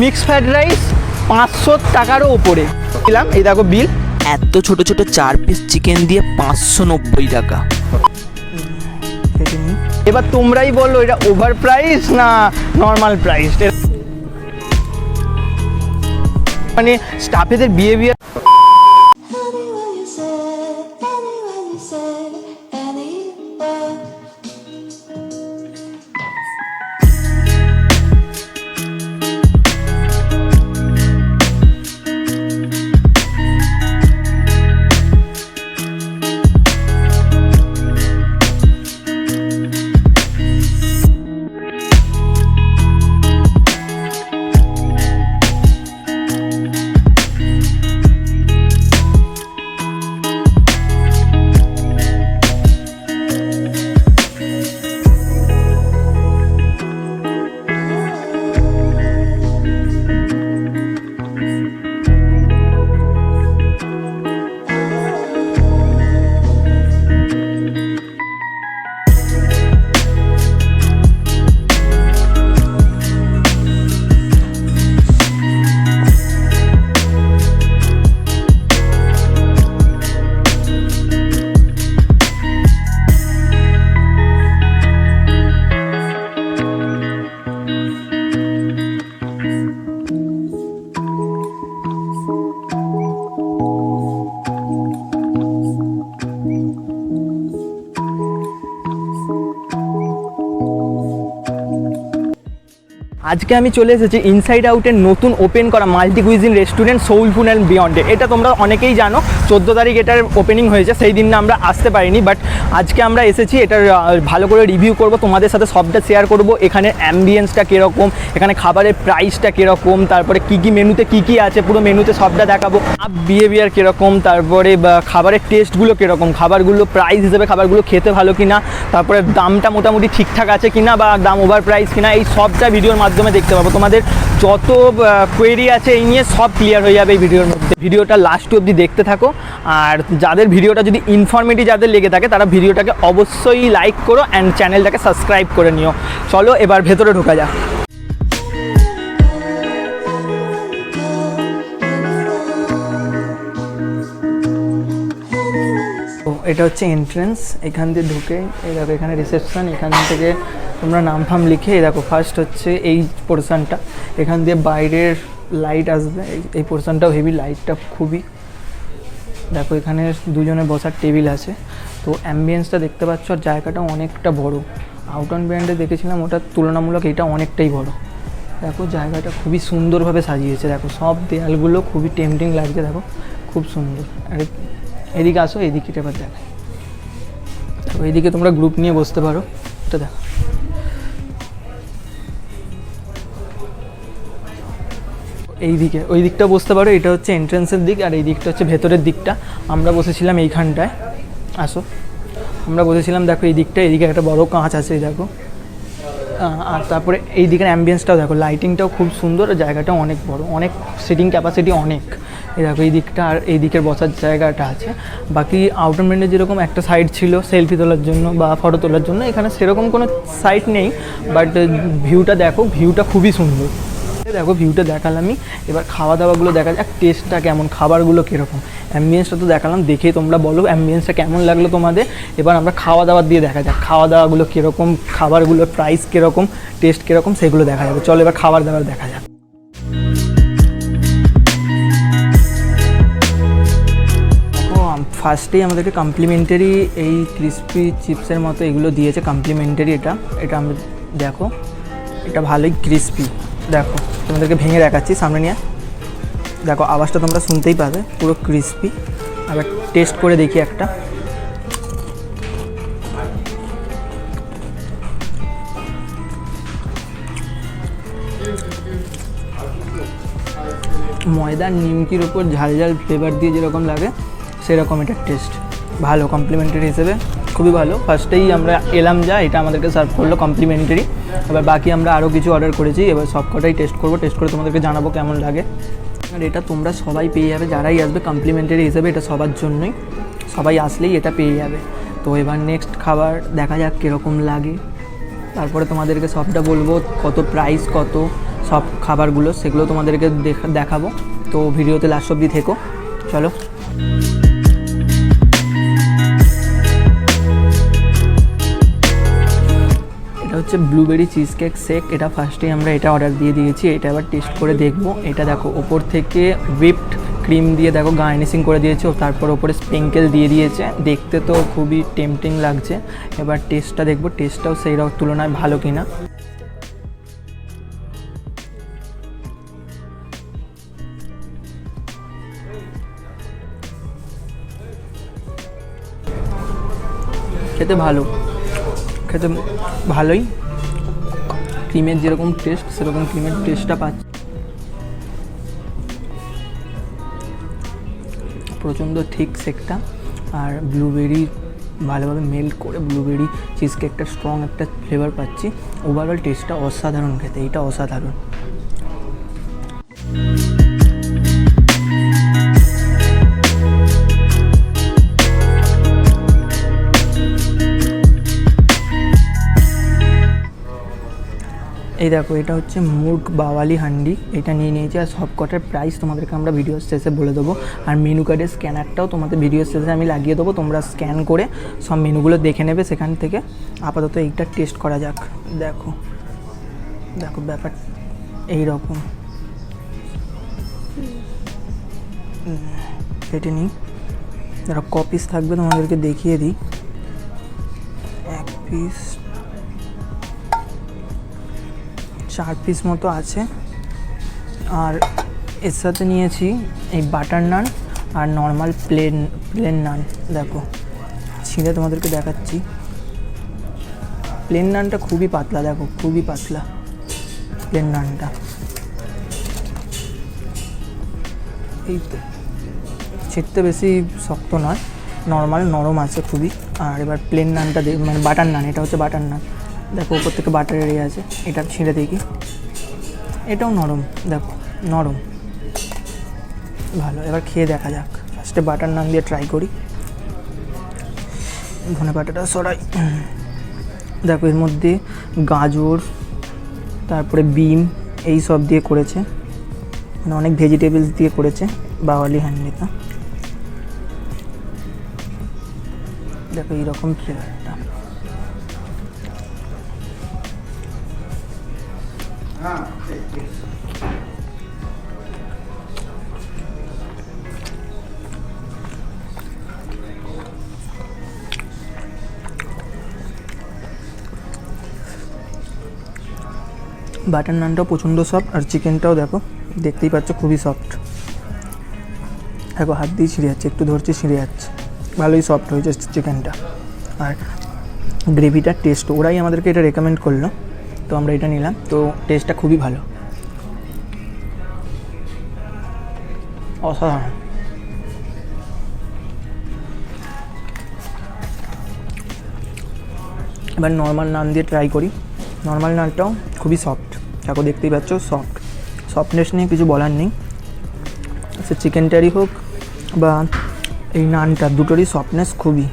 Mix fried rice পাঁচশো টাকারও ওপরে দিলাম এই দেখো বিল এত ছোট ছোট চার পিস চিকেন দিয়ে পাঁচশো নব্বই টাকা। এবার তোমরাই বলো এটা ওভার প্রাইস না নর্মাল প্রাইস মানে স্টাফেদের বিহেভিয়ার আজকে আমি চলে এসেছি ইনসাইড আউটের নতুন ওপেন করা multi cuisine restaurant soulful and বিয়ন্ডে এটা তোমরা অনেকেই জানো, চোদ্দ তারিখ এটার ওপেনিং হয়েছে, সেই দিন না আমরা আসতে পারিনি বাট আজকে আমরা এসেছি, এটার ভালো করে রিভিউ করব, তোমাদের সাথে সবটা শেয়ার করব, এখানে অ্যাম্বিয়েন্সটা কীরকম, এখানে খাবারের প্রাইসটা কীরকম, তারপরে কী কী মেনুতে কী কী আছে, পুরো মেনুতে সবটা দেখাবো। আপ বিহেভিয়ার কীরকম, তারপরে খাবারের টেস্টগুলো কীরকম, খাবারগুলো প্রাইস হিসেবে খাবারগুলো খেতে ভালো কিনা, তারপরে দামটা মোটামুটি ঠিকঠাক আছে কিনা, বা দাম ওভার প্রাইস কিনা, এই সবটা ভিডিওর মাধ্যমে দেখতে পাবো। তোমাদের যত কোয়েরি আছে এই নিয়ে সব ক্লিয়ার হয়ে যাবে এই ভিডিওর মধ্যে। ভিডিওটা লাস্ট অবধি দেখতে থাকো। আর যাদের ভিডিওটা যদি ইনফরমেটিভ যাদের লেগে থাকে, তারা ভিডিওটাকে অবশ্যই লাইক করো অ্যান্ড চ্যানেলটাকে সাবস্ক্রাইব করে নিও। চলো এবার ভেতরে ঢোকা যাক। এটা হচ্ছে এন্ট্রেন্স এখান দিয়ে ঢুকে এখানে রিসেপশন এখান থেকে তোমরা নাম ফাম লিখে দেখো ফার্স্ট হচ্ছে এই পোর্শনটা এখান দিয়ে বাইরের লাইট আসবে। এই- পোর্শনটাও হেভি লাইটটা খুবই। দেখো, এখানে দুজনে বসার টেবিল আছে। তো অ্যাম্বিয়েন্সটা দেখতে পাচ্ছ, আর জায়গাটা অনেকটা বড়। আউট অন ব্র্যান্ডে দেখেছিলাম, ওটা তুলনামূলক এটা অনেকটাই বড়। দেখো, জায়গাটা খুবই সুন্দরভাবে সাজিয়েছে। দেখো, সব দেয়ালগুলো খুবই টেম্পটিং লাগছে, দেখো, খুব সুন্দর। আর, এদিকে আসো, এদিকে এবার দেখাই। তো এইদিকে তোমরা গ্রুপ নিয়ে বসতে পারো। এটা দেখো। এই দিকে, ওই দিকটা বসতে পারো, এটা হচ্ছে এন্ট্রেন্সের দিক, আর এই দিকটা হচ্ছে ভেতরের দিকটা। আমরা বসেছিলাম এইখানটায়। আসো। আমরা বসেছিলাম, দেখো, এই দিকটা, এদিকে একটা বড় কাঁচ আছে দেখো। আর তারপরে এই দিকের অ্যাম্বিয়েন্সটাও দেখো লাইটিংটাও খুব সুন্দর, আর জায়গাটাও অনেক বড়, অনেক সিটিং ক্যাপাসিটি অনেক। এই দেখো, এই দিকটা আর এই দিকের বসার জায়গাটা আছে। বাকি আউটার ব্র্যান্ডে যেরকম একটা সাইড ছিল সেলফি তোলার জন্য বা ফটো তোলার জন্য, এখানে সেরকম কোনো সাইট নেই বাট ভিউটা দেখো ভিউটা খুবই সুন্দর। দেখো ভিউটা দেখালামই এবার খাওয়া দাওয়াগুলো দেখা যাক টেস্টটা কেমন, খাবারগুলো কীরকম। অ্যাম্বিয়েন্সটা তো দেখালাম, দেখে তোমরা বলো অ্যাম্বিয়েন্সটা কেমন লাগল তোমাদের। এবার আমরা খাওয়া দাওয়ার দিয়ে দেখা যাক খাওয়া দাওয়াগুলো কীরকম, খাবারগুলোর প্রাইস কীরকম টেস্ট কীরকম, সেগুলো দেখা যাবে। চলো এবার খাবার দাবার দেখা যাক ফার্স্টেই আমাদেরকে কমপ্লিমেন্টারি এই ক্রিসপি চিপসের মতো এগুলো দিয়েছে কমপ্লিমেন্টারি এটা। এটা আমরা দেখো, এটা ভালোই ক্রিসপি দেখো, তোমাদেরকে ভেঙে দেখাচ্ছি, সামনে নিয়ে। দেখো, আওয়াজটা তোমরা শুনতেই পাবে, পুরো ক্রিসপি আবার টেস্ট করে দেখি একটা। ময়দার নিমকির ওপর ঝাল ঝাল ফ্লেভার দিয়ে যেরকম লাগে, সেরকম এটার টেস্ট ভালো কমপ্লিমেন্টারি হিসেবে, খুবই ভালো। ফার্স্টেই আমরা এলাম যা, এটা আমাদেরকে সার্ভ করল কমপ্লিমেন্টারি এবার বাকি আমরা আরও কিছু অর্ডার করেছি, এবার সব কটাই টেস্ট করব টেস্ট করে তোমাদেরকে জানাব কেমন লাগে। আর এটা তোমরা সবাই পেয়ে যাবে, যারাই আসবে কমপ্লিমেন্টারি হিসেবে এটা সবার জন্যই। সবাই আসলেই এটা পেয়ে যাবে। তো এবার নেক্সট খাবার দেখা যাক কীরকম লাগে। তারপরে তোমাদেরকে সবটা বলব, কত প্রাইস কত সব খাবারগুলো, সেগুলো তোমাদেরকে দেখা- দেখাবো। তো ভিডিওতে লাস্ট অবধি থেকো। চলো। এটা হচ্ছে ব্লুবেরি চিজ কেক শেক এটা ফার্স্টে আমরা এটা অর্ডার দিয়ে দিয়েছি, এটা এবার টেস্ট করে দেখব। এটা দেখো, ওপর থেকে হুইপড ক্রিম দিয়ে দেখো গার্নিশিং করে দিয়েছে, ও তারপর ওপরে স্প্রিঙ্কেল দিয়ে দিয়েছে। দেখতে তো খুবই টেম্পটিং লাগছে। এবার টেস্টটা দেখব টেস্টটাও সেই তুলনায় ভালো কিনা। খেতে ভালো। খেতে ভালোই। ক্রিমের যেরকম টেস্ট সেরকম ক্রিমের টেস্টটা পাচ্ছি। প্রচণ্ড থিক সেকটা আর ব্লুবেরি ভালোভাবে মেল্ট করে ব্লুবেরি চিজকে একটা স্ট্রং একটা ফ্লেভার পাচ্ছি। ওভারঅল টেস্টটা অসাধারণ খেতে এটা অসাধারণ। এই দেখো, এটা হচ্ছে মুর্গ বাওয়ালি হান্ডি। এটা নিয়ে নিয়েছি আর সব কটার প্রাইস তোমাদেরকে আমরা ভিডিও শেষে বলে দেবো। আর মেনু কার্ডের স্ক্যানারটাও তোমাদের ভিডিও শেষে আমি লাগিয়ে দেবো। তোমরা স্ক্যান করে সব মেনুগুলো দেখে নেবে সেখান থেকে। আপাতত এইটা টেস্ট করা যাক। দেখো দেখো ব্যাপার এই রকম কেটে নিই। যারা কপিস থাকবে তোমাদেরকে দেখিয়ে দিই। এক পিস চার পিস মতো আছে। আর এর সাথে নিয়েছি এই বাটার নান আর নর্মাল প্লেন প্লেন নান দেখো, ছিঁড়ে তোমাদেরকে দেখাচ্ছি। প্লেন নানটা খুবই পাতলা, দেখো, খুবই পাতলা। প্লেন নানটা এই তো। ছিঁড়তে বেশি শক্ত নয় নর্মাল নরম আছে খুবই। আর এবার প্লেন নানটা মানে বাটার নান এটা হচ্ছে বাটার নান দেখো, উপর থেকে বাটার এরিয়া আছে। এটা ছিঁড়ে দেখি। এটাও নরম, দেখো, নরম। ভালো, এবার খেয়ে দেখা যাক। ফার্স্টে বাটার নান দিয়ে ট্রাই করি। ধনে পাতাটা সরাই। দেখো, এর মধ্যে গাজর, তারপরে বিম, এই সব দিয়ে করেছে। মানে অনেক ভেজিটেবলস দিয়ে করেছে বাওয়ালি হ্যান্ডিটা দেখো, এইরকম ফ্লেভারটা বাটার নানটাও প্রচণ্ড সফট আর চিকেনটাও দেখো, দেখতেই পাচ্ছ খুবই সফট দেখো, হাত দিয়ে ছিঁড়ে যাচ্ছে, একটু ধরছি, ছিঁড়ে যাচ্ছে। ভালোই সফট হয়েছে চিকেনটা। আর গ্রেভিটার টেস্ট ওরাই আমাদেরকে এটা রেকমেন্ড করল। তো আমরা এটা নিলাম। তো টেস্টটা খুবই ভালো। অসাধারণ। এবার নর্মাল নান দিয়ে ট্রাই করি। নর্মাল নানটাও খুবই সফট দেখো, দেখতেই পাচ্ছ সফট সফটনেস নিয়ে কিছু বলার নেই। সে চিকেনটারই হোক বা এই নানটা দুটোরই সফটনেস খুবই।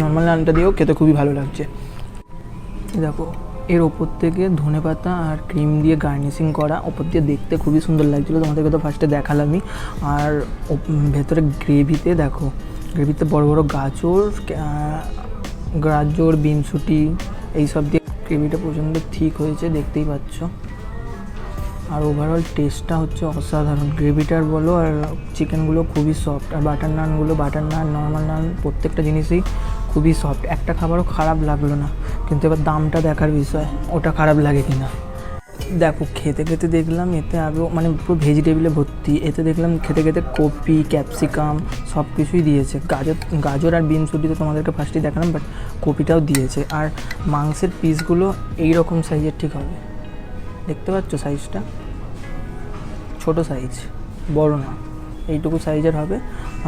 নর্মাল নানটা দিয়েও খেতে খুবই ভালো লাগছে। দেখো, এর ওপর থেকে ধনে পাতা আর ক্রিম দিয়ে গার্নিশিং করা, ওপর দিয়ে দেখতে খুবই সুন্দর লাগছিল, তোমাদেরকে তো ফার্স্টে দেখালামই। আর ভেতরে গ্রেভিতে দেখো, গ্রেভিতে বড় বড় গাজর গাজর, বিনসুটি, এইসব দিয়ে গ্রেভিটা প্রচণ্ড ঠিক হয়েছে, দেখতেই পাচ্ছ। আর ওভারঅল টেস্টটা হচ্ছে অসাধারণ। গ্রেভিটার বলো আর চিকেনগুলো খুবই সফট আর বাটার নানগুলো বাটার নান নর্মাল নান প্রত্যেকটা জিনিসই খুবই সফট একটা খাবারও খারাপ লাগল না, কিন্তু এবার দামটা দেখার বিষয়, ওটা খারাপ লাগে কি না দেখো, খেতে খেতে দেখলাম এতে আগেও মানে পুরো ভেজিটেবলে ভর্তি, এতে দেখলাম খেতে খেতে কপি ক্যাপসিকাম সব কিছুই দিয়েছে। গাজর গাজর আর বিনসুটি তো তোমাদেরকে ফার্স্টেই দেখালাম বাট কপিটাও দিয়েছে। আর মাংসের পিসগুলো এই রকম সাইজের ঠিক হবে। দেখতে পাচ্ছ সাইজটা ছোট সাইজ বড় না। এইটুকু সাইজের হবে।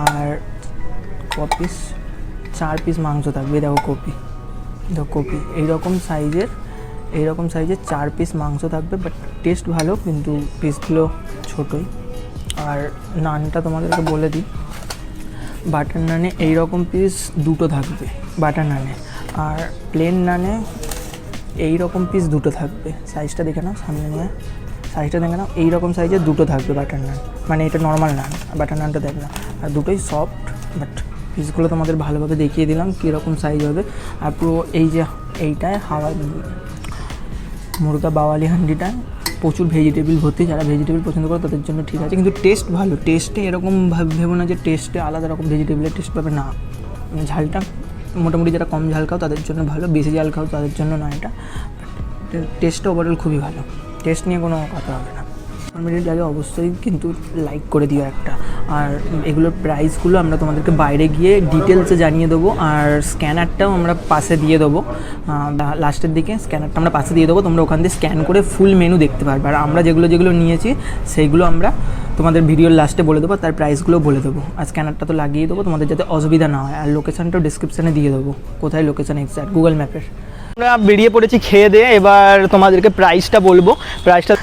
আর ক পিস চার পিস মাংস থাকবে, দেখো কপি। দেখো কপি। এইরকম সাইজের এইরকম সাইজের চার পিস মাংস থাকবে বাট টেস্ট ভালো, কিন্তু পিসগুলো ছোটোই। আর নানটা তোমাদেরকে বলে দিই বাটার নানে এই রকম পিস দুটো থাকবে বাটার নানে আর প্লেন নানে এই রকম পিস দুটো থাকবে। সাইজটা দেখে নাও, সামনে নিয়ে। সাইজটা দেখে নাও এই রকম সাইজের দুটো থাকবে বাটার নান মানে এটা নর্মাল নান বাটার নানটা দেখে না আর দুটোই সফট বাট পিসগুলো তোমাদের ভালোভাবে দেখিয়ে দিলাম, কীরকম সাইজ হবে। আর পুরো এই যে এইটায় হাওয়া মুরগা বাওয়ালি হান্ডিটা, প্রচুর ভেজিটেবিল ভর্তি, যারা ভেজিটেবিল পছন্দ করে তাদের জন্য ঠিক আছে। কিন্তু টেস্ট ভালো টেস্টে এরকম ভাব- না যে টেস্টে আলাদা রকম ভেজিটেবিলের টেস্ট পাবে, না। মানে ঝালটা মোটামুটি যারা কম ঝাল খাও তাদের জন্য ভালো, বেশি ঝাল খাও তাদের জন্য না এটা। টেস্টটা ওভারঅল খুবই ভালো। টেস্ট নিয়ে কোনো কথা হবে না। মিনিট আগে অবশ্যই কিন্তু লাইক করে দিও একটা। আর এগুলোর প্রাইসগুলো আমরা তোমাদেরকে বাইরে গিয়ে ডিটেলসে জানিয়ে দেবো, আর স্ক্যানারটাও আমরা পাশে দিয়ে দেবো। লাস্টের দিকে স্ক্যানারটা আমরা পাশে দিয়ে দেবো, তোমরা ওখান দিয়ে স্ক্যান করে ফুল মেনু দেখতে পারবে। আর আমরা যেগুলো যেগুলো নিয়েছি সেইগুলো আমরা তোমাদের ভিডিওর লাস্টে বলে দেবো, তার প্রাইসগুলো বলে দেবো। আর স্ক্যানারটা তো লাগিয়ে দেবো তোমাদের যাতে অসুবিধা না হয়। আর লোকেশানটাও ডিসক্রিপশানে দিয়ে দেবো। কোথায় লোকেশান এক্সাক্ট গুগল ম্যাপের আমরা বেরিয়ে পড়েছি খেয়ে দিয়ে, এবার তোমাদেরকে প্রাইসটা বলব। প্রাইসটা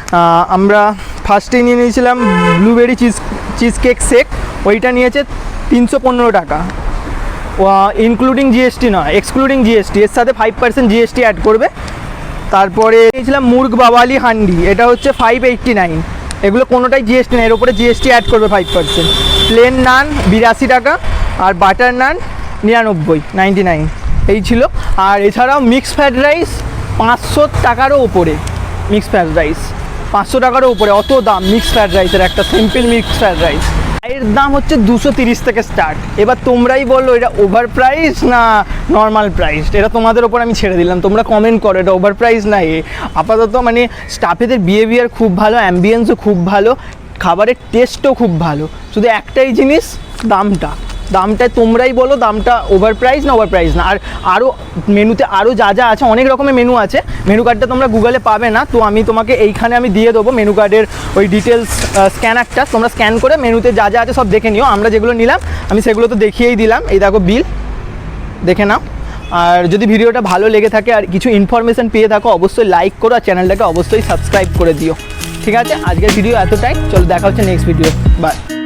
আমরা ফার্স্টে নিয়ে নিয়েছিলাম blueberry cheese cheese cake shake ওইটা নিয়েছে তিনশো পনেরো টাকা। ইনক্লুডিং জিএসটি নয় এক্সক্লুডিং জিএসটি এর সাথে ফাইভ পার্সেন্ট জিএসটি অ্যাড করবে। তারপরে নিয়েছিলাম মুরগ বাওয়ালি হান্ডি, এটা হচ্ছে ফাইভ এইট্টি নাইন এগুলো কোনোটাই জিএসটি না এর উপরে জিএসটি অ্যাড করবে ফাইভ পার্সেন্ট প্লেন নান বিরাশি টাকা, আর বাটার নান নিরানব্বই নাইনটি নাইন এই ছিল। আর এছাড়াও মিক্স ফ্রাইড রাইস পাঁচশো টাকারও ওপরে মিক্স ফ্রাইড রাইস পাঁচশো টাকারও উপরে। অত দাম মিক্স ফ্রাইড রাইসের একটা সিম্পল মিক্স ফ্রাইড রাইস এর দাম হচ্ছে দুশো তিরিশ থেকে স্টার্ট এবার তোমরাই বলো, এটা ওভার প্রাইস না নর্মাল প্রাইস এটা তোমাদের ওপর আমি ছেড়ে দিলাম। তোমরা কমেন্ট করো, এটা ওভার প্রাইস না এ? আপাতত মানে স্টাফেদের বিহেভিয়ার খুব ভালো অ্যাম্বিয়েন্সও খুব ভালো, খাবারের টেস্টও খুব ভালো। শুধু একটাই জিনিস, দামটা। দামটা তোমরাই বলো, দামটা ওভার প্রাইস না ওভার প্রাইস না? আর আরও মেনুতে আরও যা যা আছে, অনেক রকমের মেনু আছে। মেনু কার্ডটা তোমরা গুগলে পাবে না। তো আমি তোমাকে এইখানে আমি দিয়ে দেবো মেনু কার্ডের ওই ডিটেলস স্ক্যানারটা তোমরা স্ক্যান করে মেনুতে যা যা আছে সব দেখে নিও। আমরা যেগুলো নিলাম, আমি সেগুলো তো দেখিয়েই দিলাম। এই দেখো বিল দেখে নাও। আর যদি ভিডিওটা ভালো লেগে থাকে আর কিছু ইনফরমেশন পেয়ে থাকো, অবশ্যই লাইক করো আর চ্যানেলটাকে অবশ্যই সাবস্ক্রাইব করে দিও। ঠিক আছে? আজকের ভিডিও এতটাই। চলো দেখা হচ্ছে নেক্সট ভিডিও বাই